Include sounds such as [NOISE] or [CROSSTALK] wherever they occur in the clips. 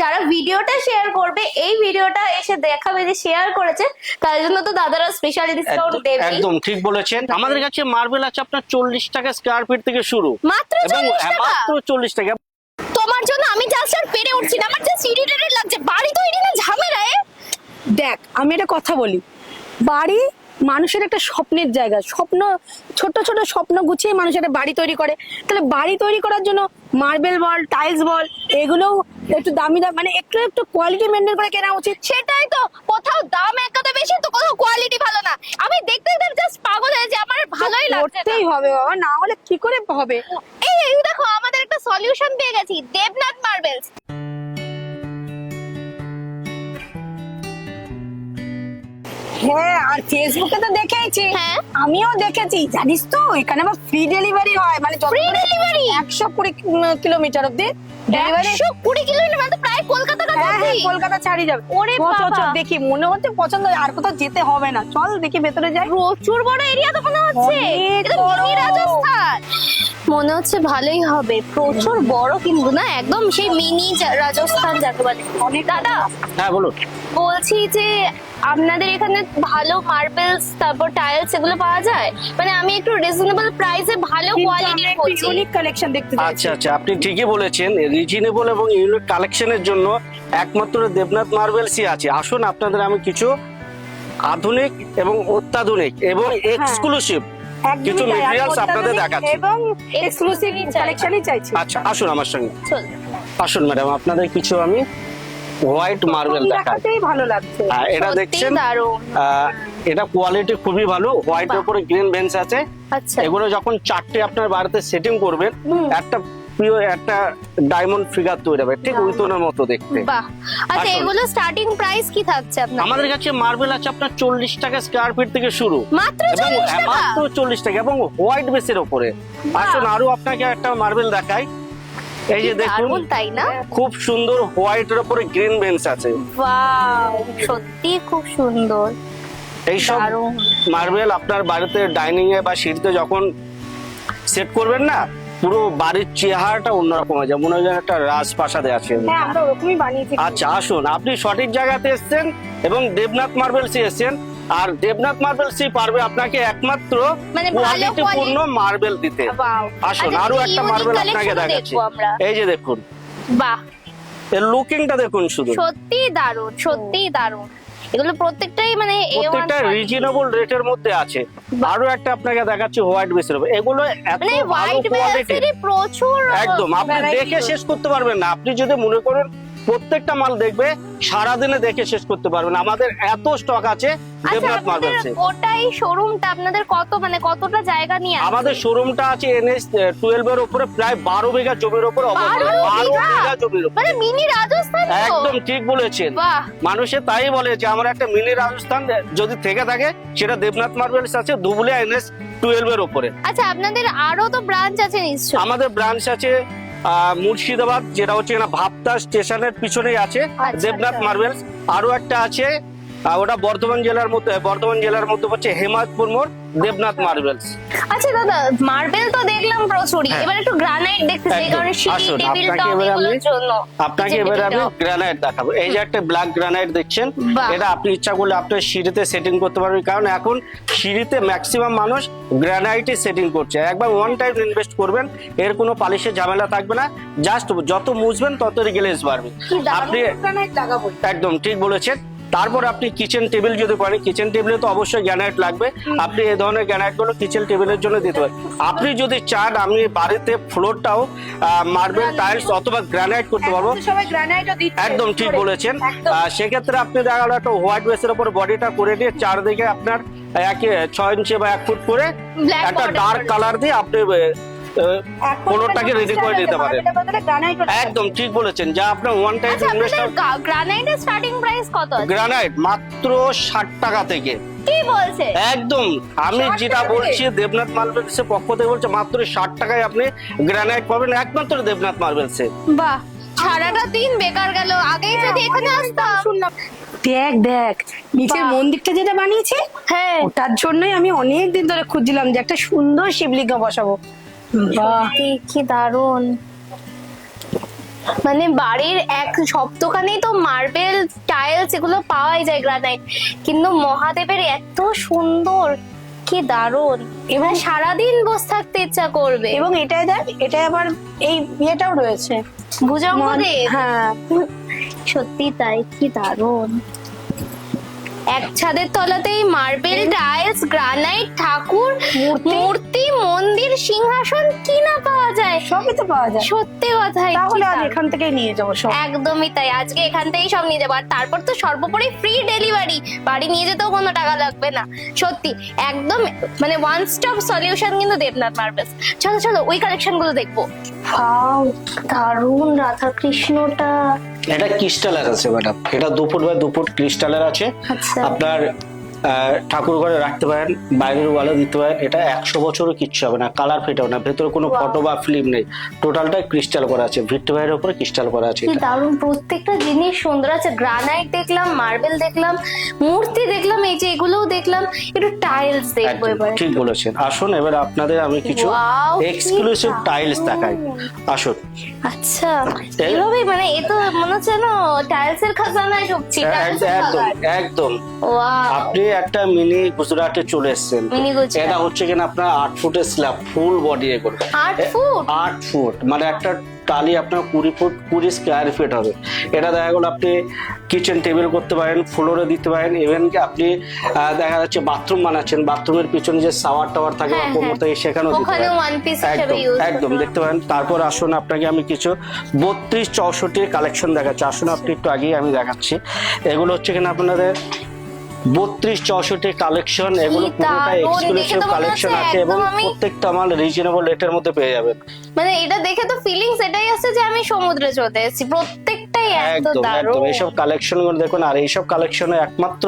যারা ভিডিওটা শেয়ার করবে এই ভিডিওটা এসে দেখাবে যে শেয়ার করেছে তার জন্য তো দাদারা স্পেশালি ডিসকাউন্ট দেবে একদম ঠিক বলেছেন। আমাদের কাছে মার্বেল আছে আপনার চল্লিশ টাকা স্কোয়ার ফিট থেকে শুরু। মাত্র হ্যাঁ, টাকা? মাত্র চল্লিশ টাকা। তোমার জন্য আমি জাস্ট আর পেরে উঠছি না আমার জাস্ট ইরিটেটেড লাগছে। বাড়ি তৈরি না ঝামেলা এ দেখ আমি একটা কথা বলি। বাড়ি মানুষের একটা স্বপ্নের জায়গা, স্বপ্ন ছোট ছোট স্বপ্ন গুছিয়ে মানুষ একটা বাড়ি তৈরি করে। তাহলে বাড়ি তৈরি করার জন্য মার্বেল বল, টাইলস বল এগুলোও একটু দামি দাম মানে একটু একটু কোয়ালিটি মেনটেন করে কেনা উচিত। সেটাই তো, কোথাও দাম এক কথা বেশি, তো কোথাও কোয়ালিটি ভালো না। আমি দেখতে দেখতে জাস্ট পাগল হয়েছে আমার ভালোই লাগছে। করতেই হবে বাবা, না হলে কি করে হবে? ফেসবুকে তো দেখেছি হ্যাঁ। আমিও দেখেছি জানিস তো এখানে আবার ফ্রি ডেলিভারি হয়। মানে delivery? একশো কুড়ি কিলোমিটার অব্দি ডেলিভারি একশো কুড়ি কিলোমিটার মানে প্রায় কলকাতা হ্যাঁ হ্যাঁ, কলকাতা ছাড়ি যাবে। ওরে বাবা। দেখি মনে হচ্ছে পছন্দ আর কোথাও যেতে হবে না। চল দেখি ভেতরে যাই। প্রচুর বড় এরিয়া তো মনে হচ্ছে। এটা। মিনি রাজস্থান। মনে হচ্ছে ভালোই হবে। প্রচুর বড় কিন্তু না একদম সেই মিনি রাজস্থান যাকে বলে। অনেক দাদা হ্যাঁ বলুন। বলছি যে আপনাদের এখানে ভালো মার্বেলস তারপর টাইলস এগুলো পাওয়া যায়? মানে আমি একটু রিজনেবল প্রাইসে ভালো কোয়ালিটির খুঁজছি। ইউনিক কালেকশন দেখতে চাই আচ্ছা আচ্ছা আপনি ঠিকই বলেছেন। রিজনেবল এবং ইউনিক কালেকশনের জন্য একমাত্র দেবনাথ মার্বেলসই আছে। আসুন আপনাদের আমি কিছু আধুনিক এবং অত্যাধুনিক এবং এক্সক্লুসিভ কিছু materials আপনাদের দেখাচ্ছি। এবং এক্সক্লুসিভ কালেকশনই চাইছি। আচ্ছা আসুন আমার সঙ্গে। চল আসুন ম্যাডাম আপনাদের কিছু আমি হোয়াইট মার্বেল দেখাতেই ভালো লাগছে। এটা দেখছেন এটা কোয়ালিটি খুবই ভালো। হোয়াইট বাহ। উপরে গ্রিন বেঞ্চ আছে। আচ্ছা। এগুলো যখন চারটে আপনার বাড়িতে সেটিং করবেন একটা প্রিয় একটা ডায়মন্ড ফিগার তৈরি হবে ঠিক উইতনের মতো দেখতে। বাহ। আচ্ছা। এগুলো স্টার্টিং প্রাইস কি থাকছে আপনার? আমাদের কাছে মার্বেল আছে আপনার চল্লিশ টাকা স্কোয়ার ফিট থেকে শুরু। মাত্র এবং চল্লিশ হ্যাঁ, টাকা? মাত্র চল্লিশ টাকা এবং হোয়াইট বেসের ওপরে আসুন আরও আপনাকে একটা মার্বেল দেখাই। এই যে দেখুন তাই না? খুব সুন্দর হোয়াইটের ওপরে গ্রিন বেঞ্চ আছে। ওয়াও সত্যি খুব সুন্দর। এইসব। মার্বেল আপনার বাড়িতে ডাইনিং এ বা সিঁড়িতে যখন সেট করবেন না পুরো বাড়ির চেহারাটা অন্যরকম হয়ে যায় মনে হয় একটা রাজপ্রাসাদে আছে। হ্যাঁ আমরা ওরকমই বানিয়েছি। আচ্ছা আসুন আপনি সঠিক জায়গাতে এসেছেন এবং দেবনাথ মার্বেলসে এসেছেন। আর দেবনাথ মার্বেলসই পারবে আপনাকে একমাত্র মানে পূর্ণ মার্বেল দিতে। আসুন আচ্ছা, আরও একটা মার্বেল আপনাকে দেখাচ্ছি। এই যে দেখুন। বাহ। এর লুকিংটা দেখুন শুধু। সত্যি দারুণ সত্যি দারুণ। এগুলো প্রত্যেকটাই মানে A1 প্রত্যেকটা রিজনেবল রেটের মধ্যে আছে। আরও একটা আপনাকে দেখাচ্ছি হোয়াইট বেসের এগুলো এত মানে ভালো কোয়ালিটি প্রচুর একদম আপনি দেখে শেষ করতে পারবেন না। আপনি যদি মনে করেন প্রত্যেকটা মাল দেখবে সারাদিনে দেখে শেষ করতে পারবেন আমাদের এত স্টক আছে আচ্ছা গোটাই শোরুমটা আপনাদের কত মানে কতটা জায়গা নিয়ে? আমাদের শোরুমটা আছে এনএস টুয়েলভ এর উপরে প্রায় বারো বিঘা জমির উপরে বারো বারো বিঘা? বিঘা জমির মানে মিনি রাজস্থান একদম ঠিক বলেছেন। মানুষে তাই বলে যে আমার একটা মিনি রাজস্থান যদি থেকে থাকে সেটা দেবনাথ মার্বেলস আছে দুবুলিয়া এনএস টুয়েলভ এর উপরে। আচ্ছা আপনাদের আরও তো ব্রাঞ্চ আছে নিশ্চয়ই। আমাদের ব্রাঞ্চ আছে মুর্শিদাবাদ যেটা হচ্ছে এখানে ভাবতা স্টেশনের পিছনেই আছে আচ্ছা, দেবনাথ আচ্ছা। মার্বেলস আরও একটা আছে ওটা বর্ধমান জেলার মধ্যে বর্ধমান জেলার মধ্যে হচ্ছে মোড় দেবনাথ মার্বেলস। আচ্ছা দাদা মার্বেল তো দেখলাম প্রচুরই। হ্যাঁ। এবার একটু গ্রানাইট দেখতে চাই কারণ সিঁড়ি টেবিল টপ এগুলোর জন্য আপনাকে এবারে আমি গ্রানাইট দেখাবো। এই যে একটা ব্ল্যাক গ্রানাইট দেখছেন এটা আপনি ইচ্ছা করলে আপনার সিঁড়িতে সেটিং করতে পারবেন কারণ এখন সিঁড়িতে ম্যাক্সিমাম মানুষ গ্রানাইটে সেটিং করছে। একবার ওয়ান টাইম ইনভেস্ট করবেন এর কোনো পালিশের ঝামেলা থাকবে না। জাস্ট যত মুছবেন তত গ্লেজ বাড়বে। আপনি একদম ঠিক বলেছেন। তারপর আপনি কিচেন টেবিল যদি করেন কিচেন টেবিলে তো অবশ্যই গ্রানাইট লাগবে। আপনি এই ধরনের গ্রানাইটগুলো কিচেন টেবিলের জন্য দিতে পারেন। আপনি যদি চান আমি বাড়িতে ফ্লোরটাও মার্বেল টাইলস অথবা গ্রানাইট করতে পারব। একদম ঠিক বলেছেন। সেক্ষেত্রে আপনি দেখা গেলো একটা হোয়াইট বেসের উপর বডিটা করে দিয়ে চারদিকে আপনার এক ছয় ইঞ্চি বা এক ফুট করে একটা ডার্ক কালার দিয়ে আপনি এখন ফ্লোরটাকে রেডি করে দিতে পারেন। একদম ঠিক বলেছেন যা আপনার ওয়ান টাইম গ্রানাইটের স্টার্টিং প্রাইস কত গ্রানাইট মাত্র ষাট টাকা থেকে। কি বলছে? একদম আমি যেটা বলছি দেবনাথ মার্বেলসের পক্ষ থেকে বলছে মাত্র ষাট টাকায় আপনি গ্রানাইট পাবেন একমাত্র দেবনাথ মার্বেলসে বাহ সারাটা দিন বেকার গেল আগেই যদি এখানে আসতাম। শুনলাম। দেখ দেখ নিচের মন্দিরটা যেটা বানিয়েছে হ্যাঁ। ওটার জন্যই আমি অনেক দিন ধরে খুঁজছিলাম যে একটা সুন্দর শিবলিঙ্গ বসাবো। সত্যি কি দারুণ। মানে বাড়ির এক সব দোকানেই তো মার্বেল টাইলস এগুলো পাওয়াই যায় গ্রানাইট কিন্তু মহাদেবের এত সুন্দর কি দারুণ। এবার সারাদিন বসে থাকতে ইচ্ছা করবে। এবং এটাই দেখ এটাই আবার এই ইয়েটাও রয়েছে। ভুজঙ্গ দেব হ্যাঁ। সত্যি তাই কি দারুণ। এক ছাদের তলাতেই মার্বেল টাইলস গ্রানাইট ঠাকুর মূর্তি। মূর্তি সিংহাসন কি না পাওয়া যায়? সবই তো পাওয়া যায়। সত্যি কথাই তাহলে আজ এখান থেকেই নিয়ে যাব সব। একদমই তাই আজকে এখান থেকেই সব নিয়ে যাব। আর তারপর তো সর্বোপরি ফ্রি ডেলিভারি বাড়ি নিয়ে যেতেও কোনো টাকা লাগবে না। সত্যি একদম মানে ওয়ান স্টপ সলিউশন কিন্তু দেবনাথ মার্বেলস চলো চলো ওই কালেকশনগুলো দেখব। ওয়াও দারুণ রাধা কৃষ্ণটা এটা ক্রিস্টালের আছে ম্যাডাম এটা দুপুর ফুট বাই দু ক্রিস্টালের আছে। আচ্ছা। আপনার ঠাকুর ঘরে রাখতে পারেন বাইরের ওয়ালে দিতে পারেন এটা একশো বছরও কিচ্ছু হবে না কালার ফেটেও না ভেতরে কোনো ফটো বা ফিল্ম নেই টোটালটাই ক্রিস্টাল করা আছে ভিক্টি ভাইয়ের উপরে ক্রিস্টাল করা আছে দারুণ প্রত্যেকটা জিনিস সুন্দর আছে গ্রানাইট দেখলাম মার্বেল দেখলাম মূর্তি দেখলাম এই যে এগুলোও দেখলাম একটু টাইলস দেখব এবার। ঠিক বলেছেন। আসুন এবার আপনাদের আমি কিছু এক্সক্লুসিভ টাইলস দেখাই। আসুন। আচ্ছা এই- এভাবেই মানে এ তো মনে হচ্ছে না টাইলস এর খাজানায় ঢুকছি একদম একদম। আপনি একটা মিনি গুজরাটে চলে এসেছেন। গুজরাট। এটা হচ্ছে কিনা আপনার আট ফুটের স্ল্যাব ফুল বডি আট ফুট? আট ফুট। মানে একটা টালি আপনার কুড়ি ফুট কুড়ি স্কোয়ার ফিট হবে। এটা দেখা গেলো আপনি কিচেন টেবিল করতে পারেন ফ্লোরে দিতে পারেন। ইভেন কি আপনি আহ, দেখা যাচ্ছে বাথরুম বানাচ্ছেন। বাথরুমের পিছনে যে সাওয়ার টাওয়ার থাকে বা হ্যাঁ, কোমর হ্যাঁ। থাকে সেখানেও দিতে পারেন। one piece হিসেবে একদম use একদম দেখতে পারেন। তারপর আসুন আপনাকে আমি কিছু বত্রিশ চৌষট্টি কালেকশন দেখাচ্ছি। আসুন আপনি একটু আগেই আমি দেখাচ্ছি। এগুলো হচ্ছে কিনা আপনাদের বত্রিশ চৌষট্টি কালেকশন এগুলো দারুণ! দেখে এক্সক্লুসিভ কালেকশন আছে এবং প্রত্যেকটা মাল রিজনেবল রেটের মধ্যে পেয়ে যাবেন। মানে এটা দেখে তো ফিলিংস এটাই আসছে যে আমি সমুদ্রে চলে এসেছি প্রত্যেকটাই এত একদম একদম। এইসব কালেকশনগুলো দেখুন আর এইসব কালেকশনে একমাত্র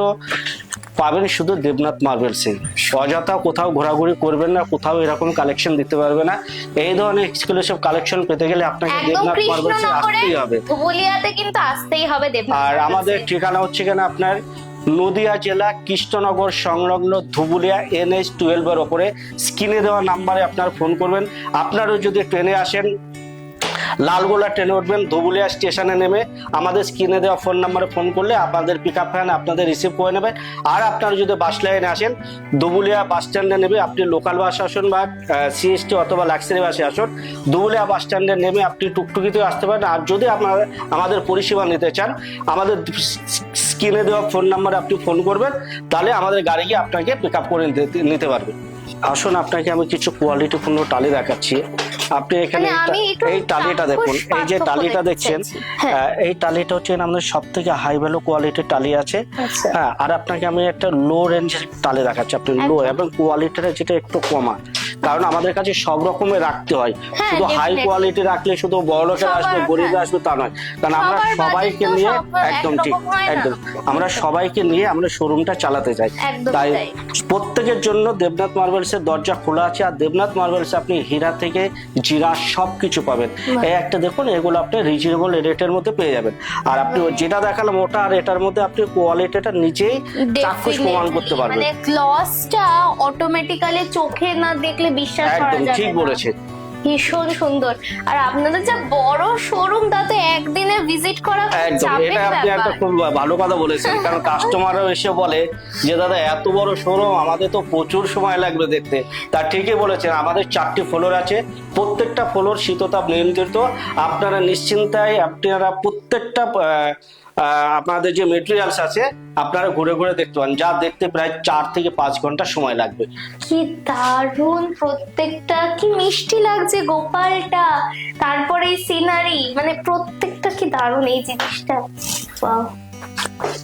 পাবেন শুধু দেবনাথ মার্বেল সিং অযথা কোথাও ঘোরাঘুরি করবেন না কোথাও এরকম কালেকশন দিতে পারবে না। এই ধরনের এক্সক্লুসিভ কালেকশন পেতে গেলে আপনাকে দেবনাথ মার্বেল সিং আসতেই হবে। ধুবুলিয়াতে কিন্তু আসতেই হবে দেবনাথ আর আমাদের ঠিকানা হচ্ছে কেন আপনার নদিয়া জেলা কৃষ্ণনগর সংলগ্ন ধুবুলিয়া এনএইচ টুয়েলভ এর ওপরে স্ক্রিনে দেওয়া নাম্বারে আপনার ফোন করবেন। আপনারও যদি ট্রেনে আসেন, লালগোলা ট্রেনে উঠবেন, ধুবুলিয়া স্টেশনে নেমে আমাদের স্ক্রিনে দেওয়া ফোন নাম্বারে ফোন করলে আপনাদের পিক আপ ভ্যান আপনাদের রিসিভ করে নেবে আর আপনারা যদি বাস লাইনে আসেন, ধুবুলিয়া বাস স্ট্যান্ডে নেবে আপনি লোকাল বাস আসুন বা সিএসটি অথবা লাক্সারি বাসে আসুন, ধুবুলিয়া বাস স্ট্যান্ডে নেমে আপনি টুকটুকিতে আসতে পারেন। আর যদি আপনারা আমাদের পরিষেবা নিতে চান, আমাদের স্ক্রিনে দেওয়া ফোন নাম্বারে আপনি ফোন করবেন তাহলে আমাদের গাড়ি গিয়ে আপনাকে পিক আপ করে নিতে- পারবে। আসুন আপনাকে আমি কিছু কোয়ালিটিপূর্ণ টালি দেখাচ্ছি। আপনি এখানে মানে এই- টালিটা দেখুন এই যে টালিটা দেখছেন হ্যাঁ। এই টালিটা হচ্ছে আমাদের সব থেকে হাই ভ্যালু কোয়ালিটির টালি আছে। আচ্ছা। হ্যাঁ আর আপনাকে আমি একটা লো রেঞ্জের টালি দেখাচ্ছি আপনি লো এবং কোয়ালিটিটা যেটা একটু কমা। কারণ আমাদের কাছে সব রকমের রাখতে হয়। হ্যাঁ, শুধু হাই কোয়ালিটি রাখলে শুধু বড় লোকের আসবে হ্যাঁ। আসবে তা নয়। কারণ আমরা সবাইকে নিয়ে একদম ঠিক। একদম। আমরা সবাইকে নিয়ে আমরা শোরুমটা চালাতে চাই। তাই। প্রত্যেকের জন্য দেবনাথ মার্বেলস এর দরজা খোলা আছে আর দেবনাথ মার্বেলস আপনি হীরা থেকে জিরা সব কিছু পাবেন এই একটা দেখুন এগুলো আপনি রিজনেবল রেটের মধ্যে পেয়ে যাবেন। আর আপনি যেটা দেখালাম ওটা আর এটার মধ্যে আপনি কোয়ালিটিটা নিজেই চাক্ষুষ প্রমাণ করতে পারবেন। মানে গ্লসটা অটোমেটিক্যালি চোখে না দেখলে বিশ্বাস করা একদম যাবে ঠিক না। বলেছেন। ভীষণ সুন্দর। আর আপনাদের যা বড় শোরুম তাতে একদিনে ভিজিট করা খুব একদম চাপের এটা আপনি একটা ব্যাপার। খুব ভালো কথা বলেছেন কারণ কাস্টমারও এসে বলে যে দাদা এত বড় শোরুম আমাদের তো প্রচুর সময় লাগবে দেখতে। তা ঠিকই বলেছেন আমাদের চারটি ফ্লোর আছে প্রত্যেকটা ফ্লোর শীততাপ নিয়ন্ত্রিত। আপনারা নিশ্চিন্তায় আপনারা প্রত্যেকটা আহ, আহ, আপনাদের যে মেটেরিয়ালস আছে, আপনারা ঘুরে ঘুরে দেখতে পান যা দেখতে প্রায় চার থেকে পাঁচ ঘণ্টা সময় লাগবে। কি দারুণ! প্রত্যেকটা, কি মিষ্টি লাগছে গোপালটা! তারপরে সিনারি মানে প্রত্যেকটা কি দারুণ এই জিনিসটা!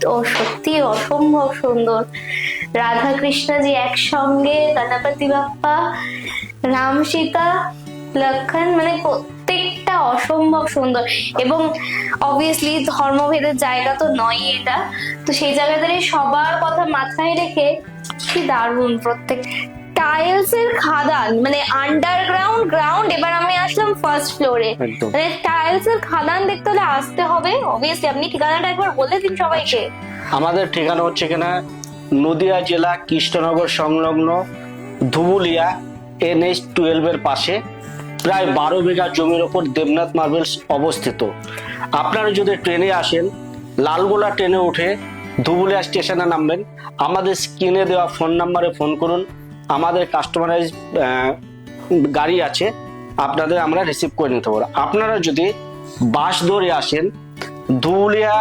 ও, সত্যি অসম্ভব সুন্দর। রাধা কৃষ্ণজি একসঙ্গে, গণপতি বাপ্পা রাম সীতা লক্ষণ মানে প্রত্যেকটা অসম্ভব সুন্দর। এবং অবভিয়াসলি ধর্মভেদের জায়গা তো নয় এটা। তো সেই জায়গাতে সবার কথা মাথায় রেখে কি দারুণ প্রত্যেক। টাইলস এর খাদান মানে আন্ডারগ্রাউন্ড গ্রাউন্ড এবার আমি আসলাম ফার্স্ট ফ্লোরে মানে টাইলস এর খাদান দেখতে হলে আসতে হবে। অবভিয়াসলি আপনি ঠিকানাটা একবার বলে দিন সবাইকে। আমাদের ঠিকানা হচ্ছে কিনা? নদিয়া জেলা কৃষ্ণনগর সংলগ্ন ধুবুলিয়া এনএইচ টুয়েলভ এর পাশে। প্রায় বারো বিঘা জমির ওপর দেবনাথ মার্বেলস অবস্থিত। আপনারা যদি ট্রেনে আসেন, লালগোলা ট্রেনে উঠে ধুবুলিয়া স্টেশনে নামবেন। আমাদের স্ক্রিনে দেওয়া ফোন নাম্বারে ফোন করুন। আমাদের কাস্টমারাইজ গাড়ি আছে। আপনাদের আমরা রিসিভ করে নিতে পারব। আপনারা যদি বাস ধরে আসেন, ধুবুলিয়া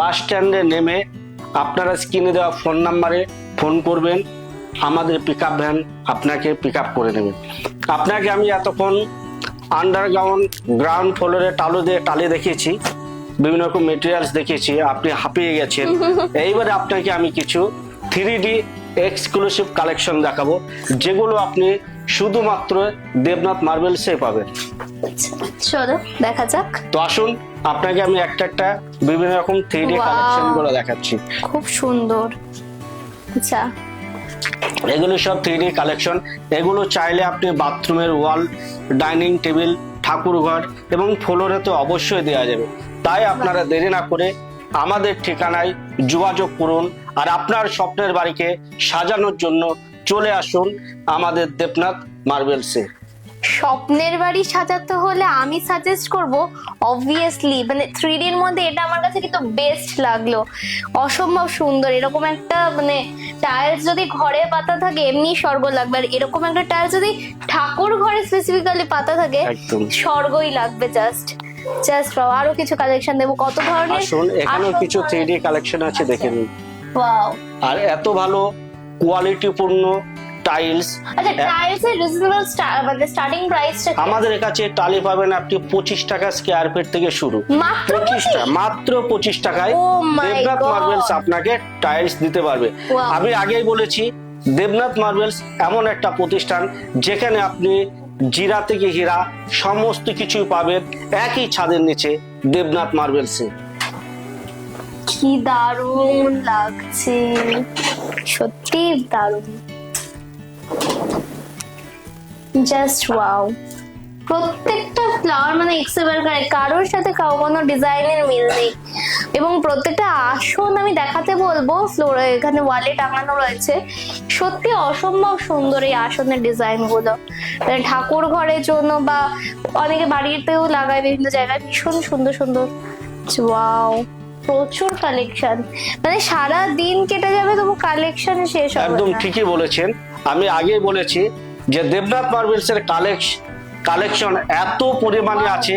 বাস স্ট্যান্ডে নেমে আপনারা স্ক্রিনে দেওয়া ফোন নাম্বারে ফোন করবেন। আমাদের পিক ভ্যান আপনাকে পিক আপ করে নেবেন আপনাকে আমি এতক্ষণ আন্ডারগ্রাউন্ড গ্রাউন্ড ফ্লোরে টালু দিয়ে টালি দেখিয়েছি বিভিন্ন রকম মেটেরিয়ালস দেখিয়েছি আপনি হাঁপিয়ে গেছেন। [LAUGHS] এইবারে আপনাকে আমি কিছু থ্রি ডি এক্সক্লুসিভ কালেকশন দেখাবো যেগুলো আপনি শুধুমাত্র দেবনাথ মার্বেলসে পাবেন। চলো দেখা যাক। তো আসুন আপনাকে আমি একটা একটা বিভিন্ন রকম থ্রি ডি কালেকশনগুলো দেখাচ্ছি। খুব সুন্দর। আচ্ছা এগুলো সব থ্রি কালেকশন এগুলো চাইলে আপনি বাথরুমের ওয়াল ডাইনিং টেবিল ঠাকুর ঘর এবং ফ্লোরে তো অবশ্যই দেওয়া যাবে। তাই আপনারা দেরি না করে আমাদের ঠিকানায় যোগাযোগ করুন আর আপনার স্বপ্নের বাড়িকে সাজানোর জন্য চলে আসুন আমাদের দেবনাথ মার্বেলসে। স্বপ্নের বাড়ি সাজাতে হলে আমি সাজেস্ট করব অবভিয়াসলি মানে থ্রি এর মধ্যে এটা আমার কাছে কিন্তু বেস্ট লাগল। অসম্ভব সুন্দর এরকম একটা মানে টাইলস যদি ঘরে পাতা থাকে এমনি স্বর্গ লাগবে। আর এরকম একটা টাইলস যদি ঠাকুর ঘরে স্পেসিফিক্যালি পাতা থাকে স্বর্গই লাগবে জাস্ট জাস্ট আরও কিছু কালেকশন দেবো। কত ধরনের? আসুন এখানেও কিছু থ্রি ডি কালেকশন আছে দেখে নিন। ওয়াও আর এত ভালো কোয়ালিটিপূর্ণ টাইলস আচ্ছা টাইলস এর রিজনেবল মানে স্টার্টিং প্রাইসটা আমাদের কাছে টালি পাবেন আপনি পঁচিশ টাকা স্কোয়ার ফিট থেকে শুরু। মাত্র পঁচিশ টাকা মাত্র পঁচিশ টাকায় Oh দেবনাথ মার্বেলস আপনাকে টাইলস দিতে পারবে। আমি আগেই বলেছি দেবনাথ মার্বেলস এমন একটা প্রতিষ্ঠান যেখানে আপনি জিরা থেকে হীরা সমস্ত কিছুই পাবেন একই ছাদের নিচে দেবনাথ মার্বেলসে কি দারুণ লাগছে। সত্যি দারুণ। জাস্ট ওয়াও প্রত্যেকটা ফ্লাওয়ার মানে এক্সেবার করে কারোর সাথে কাউ কোনো ডিজাইনের মিল নেই। এবং প্রত্যেকটা আসন আমি দেখাতে বলব ফ্লোর এখানে ওয়ালে টাঙানো রয়েছে। সত্যি অসম্ভব সুন্দর এই আসনের ডিজাইনগুলো। মানে ঠাকুর ঘরের জন্য বা অনেকে বাড়িতেও লাগায় বিভিন্ন জায়গায় ভীষণ সুন্দর সুন্দর। ওয়াও প্রচুর কালেকশন মানে সারা দিন কেটে যাবে তবু কালেকশন শেষ হবে একদম ঠিকই বলেছেন। আমি আগে বলেছি যে দেবনাথ মার্বেলস এর কালেকশন এত পরিমাণে আছে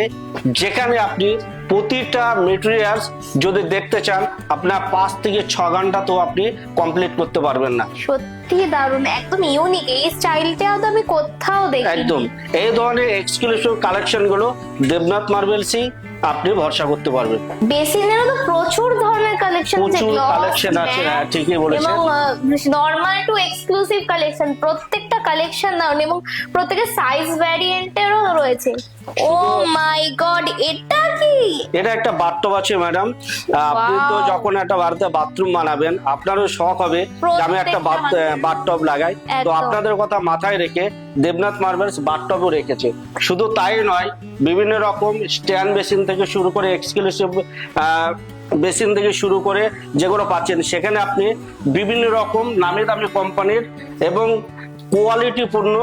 যেখানে আপনি প্রতিটা মেটেরিয়ালস যদি দেখতে চান আপনার পাঁচ থেকে ছ ঘণ্টা তো আপনি কমপ্লিট করতে পারবেন না। সত্যি দারুণ একদম ইউনিক এই তো আমি কোথাও দেখি একদম। এই ধরনের এক্সক্লুসিভ কালেকশনগুলো দেবনাথ মার্বেলসই আপনি ভরসা করতে পারবেন। বেসিনেরও তো প্রচুর ধরনের কালেকশন আছে প্রচুর collection আছে, হ্যাঁ, ঠিকই বলেছেন। এবং নর্মাল টু এক্সক্লুসিভ কালেকশন প্রত্যেকটা কালেকশন দারুণ এবং প্রত্যেকটা সাইজ ভ্যারিয়েন্টেরও রয়েছে। ও মাই গড এটা কি? এটা একটা বাথটব আছে ম্যাডাম আপনি তো যখন একটা বাড়িতে বাথরুম বানাবেন আপনারও শখ হবে যে আমি একটা বাথটব লাগাই। তো আপনাদের কথা মাথায় রেখে দেবনাথ মার্বেলস বাথটবও রেখেছে। শুধু তাই নয় বিভিন্ন রকম স্ট্যান্ড বেসিন থেকে শুরু করে এক্সক্লুসিভ বেসিন থেকে শুরু করে যেগুলো পাচ্ছেন সেখানে আপনি বিভিন্ন রকম নামি দামি কোম্পানির এবং কোয়ালিটিপূর্ণ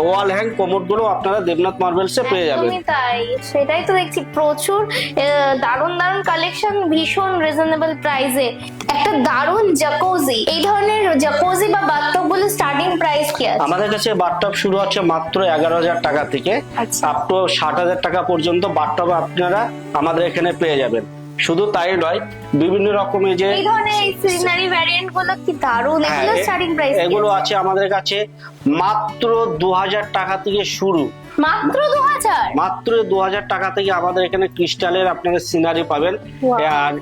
ওয়াল হ্যাং কোমোডগুলো আপনারা দেবনাথ মার্বেলসে পেয়ে যাবেন। তাই সেটাই তো দেখছি প্রচুর দারুণ দারুণ কালেকশন ভীষণ রিজনেবল প্রাইসে একটা দারুণ জাকোজি এই ধরনের জাকোজি বা বাথটবগুলো স্টার্টিং প্রাইস কি আছে? আমাদের কাছে বাথটব শুরু হচ্ছে মাত্র এগারো হাজার টাকা থেকে আচ্ছা। আপ টু ষাট হাজার টাকা পর্যন্ত বাথটব আপনারা আমাদের এখানে পেয়ে যাবেন। শুধু তাই নয় বিভিন্ন রকমের যে এই ধরনের সিনারি ভ্যারিয়েন্টগুলো কি দারুণ? হ্যাঁ, এগুলো স্টার্টিং প্রাইস এগুলো আছে আমাদের কাছে মাত্র দু হাজার টাকা থেকে শুরু। মাত্র দু হাজার মাত্র দু হাজার টাকা থেকে আমাদের এখানে ক্রিস্টালের আপনারা সিনারি পাবেন। আর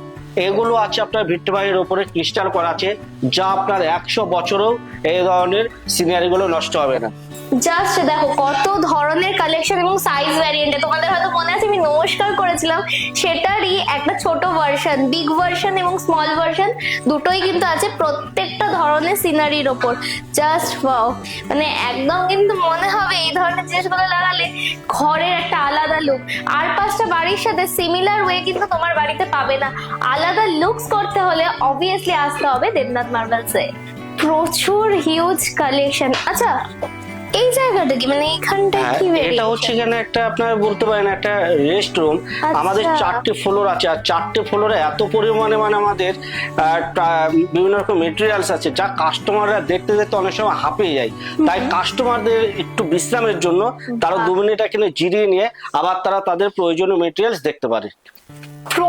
এগুলো আছে আপনার ভিট্টবাড়ির ওপরে ক্রিস্টাল করা আছে, যা আপনার একশো বছরও এই ধরনের সিনারি গুলো নষ্ট হবে না। জাস্ট দেখো, কত ধরনের কালেকশন এবং সাইজ ভ্যারিয়েন্টে তোমাদের হয়তো মনে আছে, আমি নমস্কার করেছিলাম। সেটারই একটা ছোট ভার্সন বিগ ভার্সন এবং স্মল ভার্সন দুটোই কিন্তু আছে প্রত্যেকটা ধরনের সিনারির ওপর। জাস্ট ওয়াও মানে একদম কিন্তু মনে হবে এই ধরনের জিনিসগুলো লাগালে ঘরের একটা আলাদা লুক আর পাঁচটা বাড়ির সাথে সিমিলার ওয়ে কিন্তু তোমার বাড়িতে পাবে না। আলাদা লুকস করতে হলে অবভিয়াসলি আসতে হবে দেবনাথ মার্বেলসে প্রচুর হিউজ কালেকশন আচ্ছা এই জায়গাটা কি? মানে এইখানটা হ্যাঁ কি এটা হচ্ছে এখানে একটা আপনার বলতে পারেন একটা রেস্ট রুম আচ্ছা। আমাদের চারটে ফ্লোর আছে আর চারটে ফ্লোরে এত পরিমাণে মানে আমাদের বিভিন্ন রকম মেটেরিয়ালস আছে যা কাস্টমাররা দেখতে দেখতে অনেক সময় হাঁপিয়ে যায়। তাই কাস্টমারদের একটু বিশ্রামের জন্য তারা দু মিনিট এখানে জিরিয়ে নিয়ে আবার তারা তাদের প্রয়োজনীয় মেটেরিয়ালস দেখতে পারে।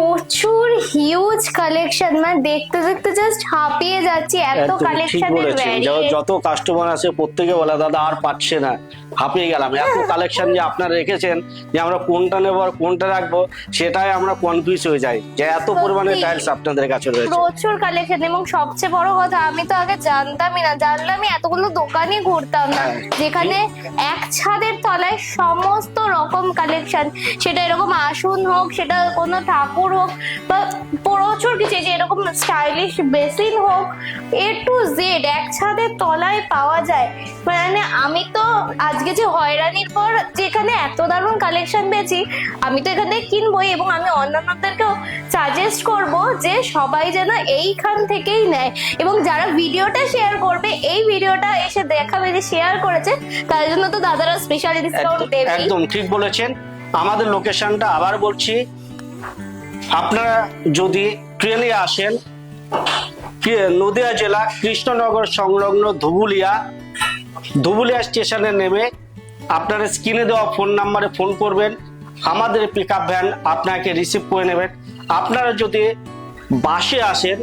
প্রচুর হিউজ কালেকশন মানে দেখতে দেখতে জাস্ট হাঁপিয়ে যাচ্ছি এত ঠিক কালেকশনের যত কাস্টমার আছে প্রত্যেকে বলে দাদা আর পাচ্ছে না। হাঁপিয়ে গেলাম। এত কালেকশন যে আপনারা রেখেছেন যে আমরা কোনটা নেব আর কোনটা রাখব সেটাই আমরা কনফিউজ হয়ে যাই যে এত পরিমাণে টাইলস আপনাদের কাছে রয়েছে। প্রচুর কালেকশন এবং সবচেয়ে বড় কথা আমি তো আগে জানতামই না জানলে আমি এতগুলো দোকানই ঘুরতাম না। হ্যাঁ, যেখানে এক ছাদের তলায় সমস্ত রকম কালেকশন সেটা এরকম আসন হোক সেটা কোনো ঠাকুর হোক বা প্রচুর কিছু যে এরকম স্টাইলিশ বেসিন হোক এ টু জেড এক ছাদের তলায় পাওয়া যায়। মানে আমি তো আজকে যে হয়রানির পর যেখানে এত দারুণ কালেকশন পেয়েছি আমি তো এখান থেকে কিনবই এবং আমি অন্যান্যদেরকেও সাজেস্ট করব যে সবাই যেন এইখান থেকেই নেয়। এবং যারা ভিডিওটা শেয়ার করবে এই ভিডিওটা এসে দেখাবে যে শেয়ার করেছে তার জন্য তো দাদারা স্পেশাল ডিসকাউন্ট দেবে একদম ঠিক বলেছেন। আমাদের লোকেশনটা আবার বলছি আপনারা যদি ট্রেনে আসেন নদিয়া জেলা কৃষ্ণনগর সংলগ্ন ধুবুলিয়া ধুবুলিয়া স্টেশনে নেমে আপনারা স্ক্রিনে দেওয়া ফোন নাম্বারে ফোন করবেন। আমাদের পিক আপ ভ্যান আপনাকে রিসিভ করে নেবেন। আপনারা যদি বাসে আসেন,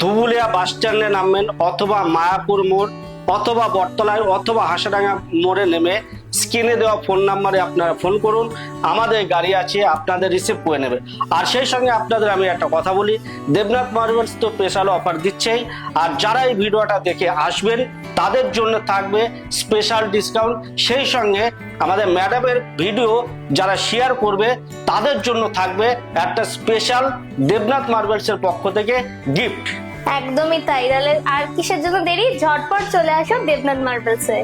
ধুবুলিয়া বাস স্ট্যান্ডে নামবেন অথবা মায়াপুর মোড় অথবা বটতলায় অথবা হাসাডাঙ্গা মোড়ে নেমে স্ক্রিনে দেওয়া ফোন নাম্বারে আপনারা ফোন করুন। আমাদের গাড়ি আছে, আপনাদের রিসিভ করে নেবে। আর সেই সঙ্গে আপনাদের আমি একটা কথা বলি, দেবনাথ মার্বেলস তো স্পেশাল অফার দিচ্ছেই। আর যারা এই ভিডিওটা দেখে আসবেন, তাদের জন্য থাকবে স্পেশাল ডিসকাউন্ট সেই সঙ্গে আমাদের ম্যাডামের ভিডিও যারা শেয়ার করবে, তাদের জন্য থাকবে একটা স্পেশাল দেবনাথ মার্বেলসের পক্ষ থেকে গিফট একদমই তাই, তাহলে আর কিসের জন্য দেরি? ঝটপট চলে আসো দেবনাথ মার্বেলসে